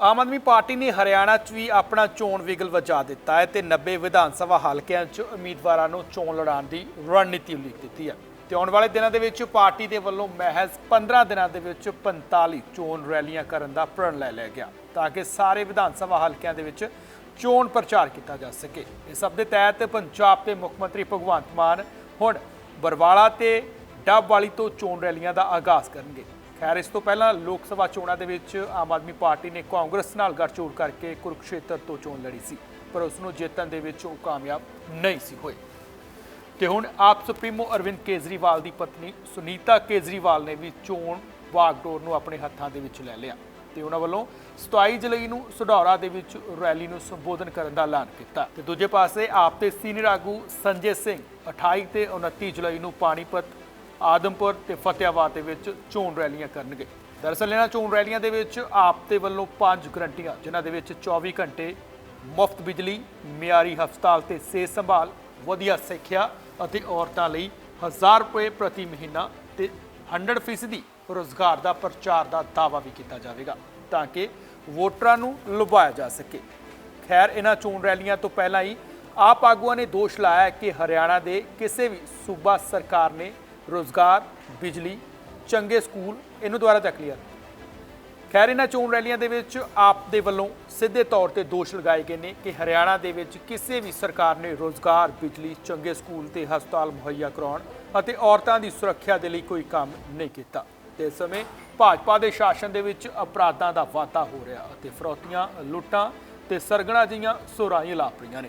Aam Aadmi party ਨੇ ਹਰਿਆਣਾ 'ਚ ਵੀ ਆਪਣਾ ਚੋਣ ਵਿਗਲ ਵਜਾ ਦਿੱਤਾ ਹੈ ਤੇ 90 ਵਿਧਾਨ ਸਭਾ ਹਲਕਿਆਂ 'ਚ ਉਮੀਦਵਾਰਾਂ ਨੂੰ ਚੋਣ ਲੜਾਉਣ ਦੀ ਰਣਨੀਤੀ ਉਲੀਕ ਦਿੱਤੀ ਹੈ। ਤੇ ਆਉਣ ਵਾਲੇ ਦਿਨਾਂ ਦੇ ਵਿੱਚ ਪਾਰਟੀ ਦੇ ਵੱਲੋਂ ਮਹਿਜ਼ 15 ਦਿਨਾਂ ਦੇ ਵਿੱਚ 45 ਚੋਣ ਰੈਲੀਆਂ ਕਰਨ ਦਾ ਪ੍ਰਣ ਲੈ ਲਿਆ ਗਿਆ ਤਾਂ ਕਿ ਸਾਰੇ ਵਿਧਾਨ ਸਭਾ ਹਲਕਿਆਂ ਦੇ ਵਿੱਚ ਚੋਣ ਪ੍ਰਚਾਰ ਕੀਤਾ ਜਾ ਸਕੇ। ਇਸ ਸਭ ਦੇ ਤਹਿਤ ਪੰਜਾਬ ਦੇ ਮੁੱਖ ਮੰਤਰੀ ਭਗਵੰਤ ਮਾਨ ਹੁਣ ਬਰਵਾਲਾ ਤੇ ਡੱਬ ਵਾਲੀ ਤੋਂ ਚੋਣ ਰੈਲੀਆਂ ਦਾ ਆਗਾਜ਼ ਕਰਨਗੇ। ਖੈਰ, ਇਸ ਤੋਂ ਪਹਿਲਾਂ ਲੋਕ ਸਭਾ ਚੋਣਾਂ ਦੇ ਵਿੱਚ ਆਮ ਆਦਮੀ ਪਾਰਟੀ ਨੇ ਕਾਂਗਰਸ ਨਾਲ ਗੱਠਜੋੜ ਕਰਕੇ ਕੁਰੂਕਸ਼ੇਤਰ ਤੋਂ ਚੋਣ ਲੜੀ ਸੀ, ਪਰ ਉਸ ਨੂੰ ਜਿੱਤਣ ਦੇ ਵਿੱਚ ਉਹ ਕਾਮਯਾਬ ਨਹੀਂ ਸੀ ਹੋਏ। ਤੇ ਹੁਣ ਆਪ ਸੁਪਰੀਮੋ ਅਰਵਿੰਦ ਕੇਜਰੀਵਾਲ ਦੀ ਪਤਨੀ ਸੁਨੀਤਾ ਕੇਜਰੀਵਾਲ ਨੇ ਵੀ ਚੋਣ ਵਾਗਡੋਰ ਨੂੰ ਆਪਣੇ ਹੱਥਾਂ ਦੇ ਵਿੱਚ ਲੈ ਲਿਆ ਤੇ ਉਹਨਾਂ ਵੱਲੋਂ 27 ਜੁਲਾਈ ਨੂੰ ਸੁਢੌਰਾ ਦੇ ਵਿੱਚ ਰੈਲੀ ਨੂੰ ਸੰਬੋਧਨ ਕਰਨ ਦਾ ਐਲਾਨ ਕੀਤਾ। ਤੇ ਦੂਜੇ ਪਾਸੇ ਆਪ ਦੇ ਸੀਨੀਅਰ ਆਗੂ ਸੰਜੇ ਸਿੰਘ 28 ਤੇ 29 ਜੁਲਾਈ ਨੂੰ ਪਾਣੀਪਤ ਆਦਮਪੁਰ ਤੇ ਫਤਿਆਬਾਦ ਦੇ ਵਿੱਚ ਚੋਣ ਰੈਲੀਆਂ ਕਰਨਗੇ। ਦਰਅਸਲ ਇਹਨਾਂ ਚੋਣ ਰੈਲੀਆਂ ਦੇ ਵਿੱਚ ਆਪ ਦੇ ਵੱਲੋਂ ਪੰਜ ਗਰੰਟੀਆਂ, ਜਿਨ੍ਹਾਂ ਦੇ ਵਿੱਚ 24 ਘੰਟੇ ਮੁਫਤ ਬਿਜਲੀ, ਮਿਆਰੀ ਹਸਪਤਾਲ ਤੇ ਸਿਹਤ ਸੰਭਾਲ, ਵਧੀਆ ਸਿੱਖਿਆ ਅਤੇ ਔਰਤਾਂ ਲਈ 1000 ਰੁਪਏ ਪ੍ਰਤੀ ਮਹੀਨਾ ਤੇ 100% ਰੋਜ਼ਗਾਰ ਦਾ ਪ੍ਰਚਾਰ ਦਾ ਦਾਅਵਾ ਵੀ ਕੀਤਾ ਜਾਵੇਗਾ ਤਾਂ ਕਿ ਵੋਟਰਾਂ ਨੂੰ ਲੁਭਾਇਆ ਜਾ ਸਕੇ। ਖੈਰ, ਇਹਨਾਂ ਚੋਣ ਰੈਲੀਆਂ ਤੋਂ ਪਹਿਲਾਂ ਹੀ ਆਪ ਆਗੂਆਂ ਨੇ ਦੋਸ਼ ਲਾਇਆ ਕਿ ਹਰਿਆਣਾ ਦੇ ਕਿਸੇ ਵੀ ਸੂਬਾ ਸਰਕਾਰ ਨੇ ਰੋਜ਼ਗਾਰ, ਬਿਜਲੀ, ਚੰਗੇ ਸਕੂਲ, ਇਹਨੂੰ ਦੁਆਰਾ ਚੱਕ ਲਿਆ। ਖੈਰ, ਇਹਨਾਂ ਚੋਣ ਰੈਲੀਆਂ ਦੇ ਵਿੱਚ ਆਪ ਦੇ ਵੱਲੋਂ ਸਿੱਧੇ ਤੌਰ ਤੇ ਦੋਸ਼ ਲਗਾਏ ਗਏ ਨੇ ਕਿ ਹਰਿਆਣਾ ਦੇ ਵਿੱਚ ਕਿਸੇ ਵੀ ਸਰਕਾਰ ਨੇ ਰੋਜ਼ਗਾਰ, ਬਿਜਲੀ, ਚੰਗੇ ਸਕੂਲ ਤੇ ਹਸਪਤਾਲ ਮੁਹੱਈਆ ਕਰਾਉਣ ਅਤੇ ਔਰਤਾਂ ਦੀ ਸੁਰੱਖਿਆ ਦੇ ਲਈ ਕੋਈ ਕੰਮ ਨਹੀਂ ਕੀਤਾ। ਤੇ ਇਸ ਸਮੇਂ ਭਾਜਪਾ ਦੇ ਸ਼ਾਸਨ ਦੇ ਵਿੱਚ ਅਪਰਾਧਾਂ ਦਾ ਵਾਧਾ ਹੋ ਰਿਹਾ ਅਤੇ ਫਰੋਤੀਆਂ, ਲੁੱਟਾਂ ਤੇ ਸਰਗਣਾ ਜੀਆਂ ਸੁਰਾਈਆਂ ਲਾਪ ਰਹੀਆਂ ਨੇ।